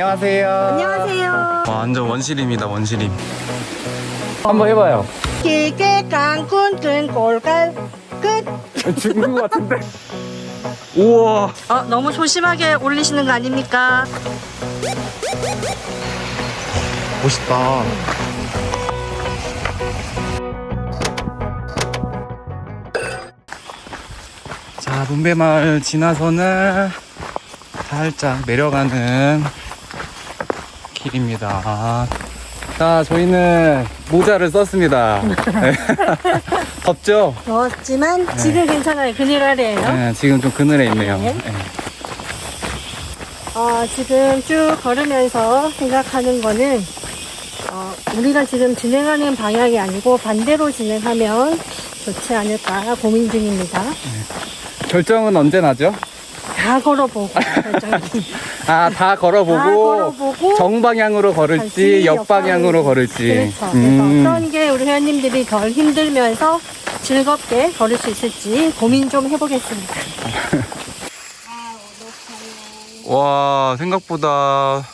안녕하세요. 안녕하세요. 와, 완전 원시림이다, 원시림. 한번 해봐요. 길게 깡꾼 끈 골갈 끝. 죽는 것 같은데. 우와. 어, 너무 소심하게 올리시는 거 아닙니까? 멋있다. 자, 문배마을 지나서는 살짝 내려가는 길입니다. 자, 저희는 모자를 썼습니다. 네. 덥죠? 더웠지만 지금 괜찮아요. 그늘 아래에요. 네, 지금 좀 그늘에 있네요. 네. 네. 어, 지금 쭉 걸으면서 생각하는 거는 어, 우리가 지금 진행하는 방향이 아니고 반대로 진행하면 좋지 않을까 고민 중입니다. 결정은 언제 나죠? 다 걸어보고. 아, 다 걸어보고, 다 걸어보고 정방향으로 걸을지, 갈지, 옆방향으로 걸을지. 그렇죠. 음. 그래서 어떤 게 우리 회원님들이 덜 힘들면서 즐겁게 걸을 수 있을지 고민 좀 해보겠습니다. 와, 생각보다,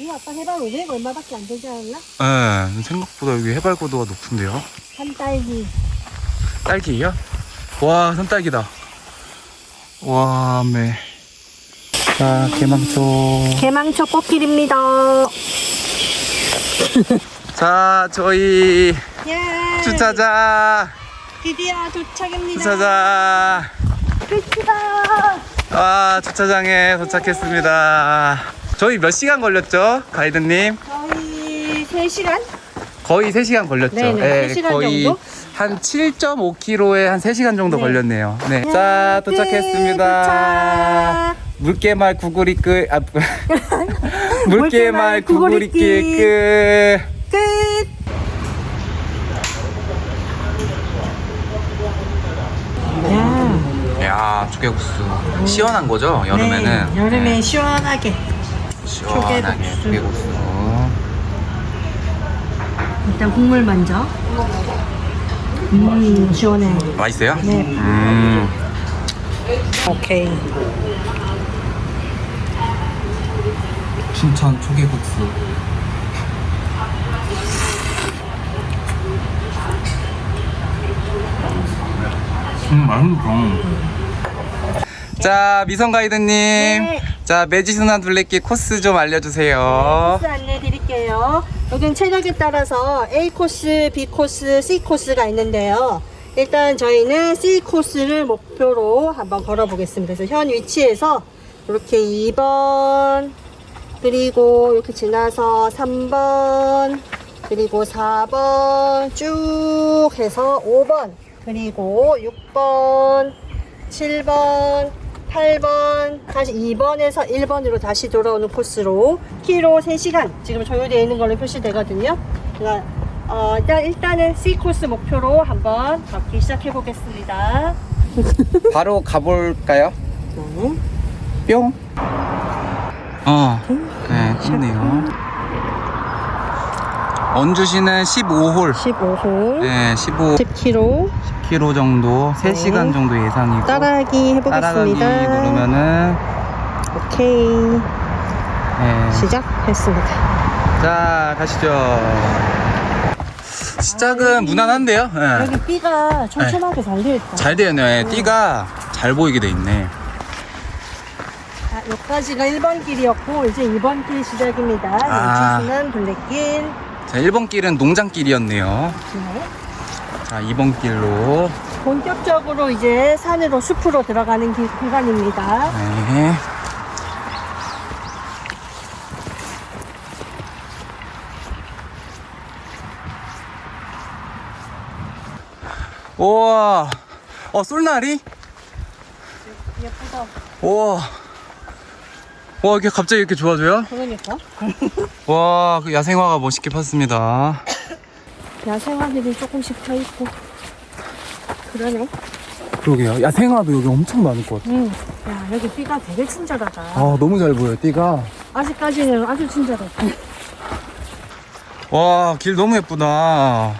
이 아빠 해발 500 얼마밖에 안 되지 않나? 예, 생각보다 여기 해발고도가 높은데요? 산딸기. 딸기예요? 와, 산딸기다. 와, 매. 자, 개망초. 개망초 꽃길입니다. 자, 저희 예. 주차장, 드디어 도착입니다. 주차장. 끝이다. 아, 주차장에 도착했습니다. 저희 몇 시간 걸렸죠? 가이드님? 거의 3시간? 거의 3시간 걸렸죠? 네네, 예, 세 시간 거의 정도? 한 7.5km에 한 3시간 정도 네. 걸렸네요. 네. 자, 끝, 도착했습니다. 도착. 물개말 구구리끌, 아, 물개말 구구리길 끝. 끝. 야, 야, 조개국수. 시원한 거죠? 여름에는. 네, 여름에 네, 시원하게. 시원하게 조개국수. 조개국수. 일단 국물 먼저. 음, 시원해. 맛있어요? 네. 음. 오케이. 춘천 조개국수. 음, 맛있어. 자, 미성 가이드님. 네. 자, 매지순한 둘레길 코스 좀 알려주세요. 코스 안내 드릴게요. 여긴 체력에 따라서 A 코스, B 코스, C 코스가 있는데요. 일단 저희는 C 코스를 목표로 한번 걸어보겠습니다. 그래서 현 위치에서 이렇게 2번, 그리고 이렇게 지나서 3번, 그리고 4번 쭉 해서 5번, 그리고 6번, 7번, 8번, 다시 2번에서 1번으로 다시 돌아오는 코스로 키로 3시간 지금 조율되어 있는 걸로 표시되거든요. 그러니까 어, 일단, 일단은 C 코스 목표로 한번 걷기 시작해 보겠습니다. 바로 가볼까요? 네. 뿅. 어, 네, 좋네요. 원주시는 15홀. 15홀, 네, 15 10km 10km 정도, 3시간 네. 정도 예상이고. 따라하기 따라가기 해보겠습니다. 누르면은, 오케이 네. 시작했습니다. 자, 가시죠. 시작은 무난한데요? 네. 여기 B가 촘촘하게 잘 되어 있다. 잘 되네. 네. 띠가 잘 보이게 돼 있네. 자, 여기까지가 1번 길이었고 이제 2번 길 시작입니다. 아. 연주순환 둘레길. 자, 1번 길은 농장길이었네요. 네. 자, 2번 길로. 본격적으로 이제 산으로 숲으로 들어가는 길, 구간입니다. 네. 우와. 어, 쏠나리? 예쁘다. 우와. 와, 이렇게 갑자기 이렇게 좋아져요? 그러니까. 와, 그 야생화가 멋있게 폈습니다. 야생화들이 조금씩 펴 있고. 그러네. 그러게요. 야생화도 여기 엄청 많을 것 같아요. 응. 야, 여기 삐가 되게 친절하다. 아, 너무 잘 보여요, 띠가. 아직까지는 아주 친절해. 와, 길 너무 예쁘다.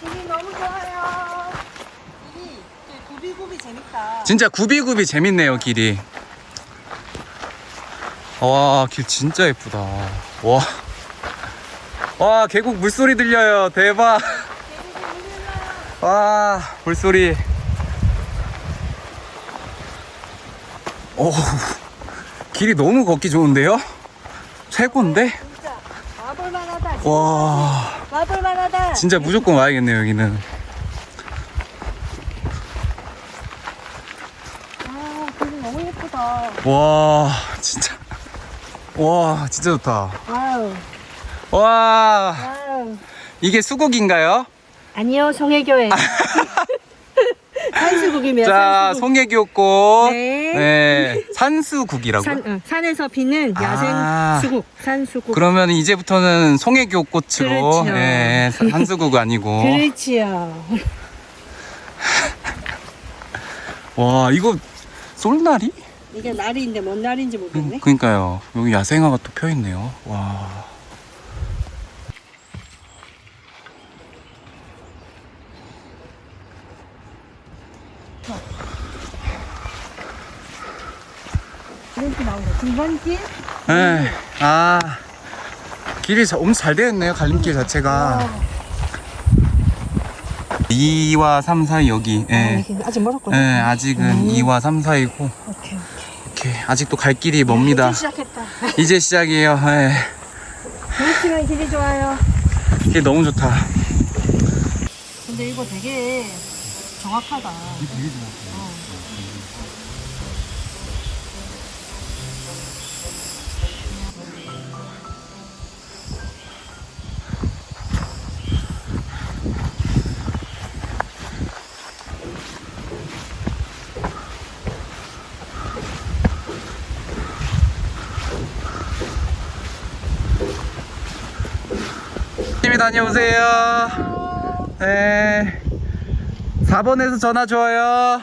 길이 너무 좋아요. 길이 구비구비 재밌다. 진짜 구비구비 재밌네요, 길이. 와, 길 진짜 예쁘다. 와. 와, 계곡 물소리 들려요. 대박. 와, 물소리. 오, 길이 너무 걷기 좋은데요? 최고인데? 와볼만하다. 와, 와볼만하다. 진짜 무조건 와야겠네요, 여기는. 아, 길 너무 예쁘다. 와, 진짜. 와, 진짜 좋다. 와우, 와. 이게 수국인가요? 아니요, 송혜교회. 산수국입니다. 자, 산수국. 송혜교꽃. 네. 네. 산수국이라고. 산, 어, 산에서 피는 야생 아. 수국, 산수국. 그러면 이제부터는 송혜교꽃으로. 그렇죠. 네, 산수국 아니고. 그렇지요. 와, 이거 솔나리? 이게 날인데 뭔 날인지 모르겠네. 그니까요. 여기 야생화가 또 펴 있네요. 와. 이렇게 나온다. 중간길? 네. 아. 길이 자- 엄청 잘 되어 있네요. 갈림길 자체가. 2와 3 사이 여기. 아, 예. 이게 아직 멀었거든. 네, 아직은 음. 2와 3 사이고. 아직도 갈 길이 멉니다. 이제 시작했다. 이제 시작이에요. 예. 그렇지만 길이 좋아요. 길 너무 좋다. 근데 이거 되게 정확하다. 팀이 다녀오세요. 네. 4번에서 전화 줘요.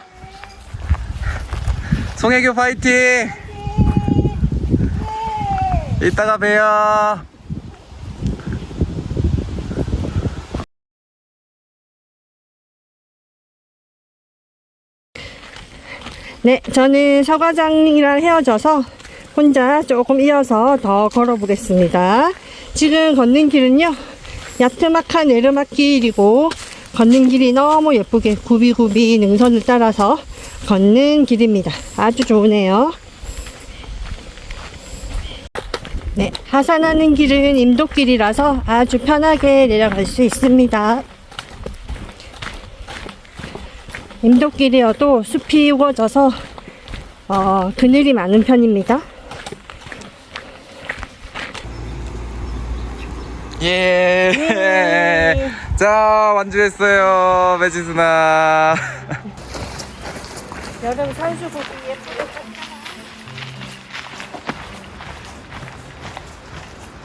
송혜교 파이팅! 이따가 봬요. 네, 저는 서과장이랑 헤어져서 혼자 조금 이어서 더 걸어보겠습니다. 지금 걷는 길은요, 야트막한 내르막 길이고, 걷는 길이 너무 예쁘게 굽이굽이 능선을 따라서 걷는 길입니다. 아주 좋으네요. 네, 하산하는 길은 임도길이라서 아주 편하게 내려갈 수 있습니다. 임도길이어도 숲이 우거져서 어, 그늘이 많은 편입니다. 예. 예. 자, 완주했어요. 매지스나. 여름 산수국이 예쁘게.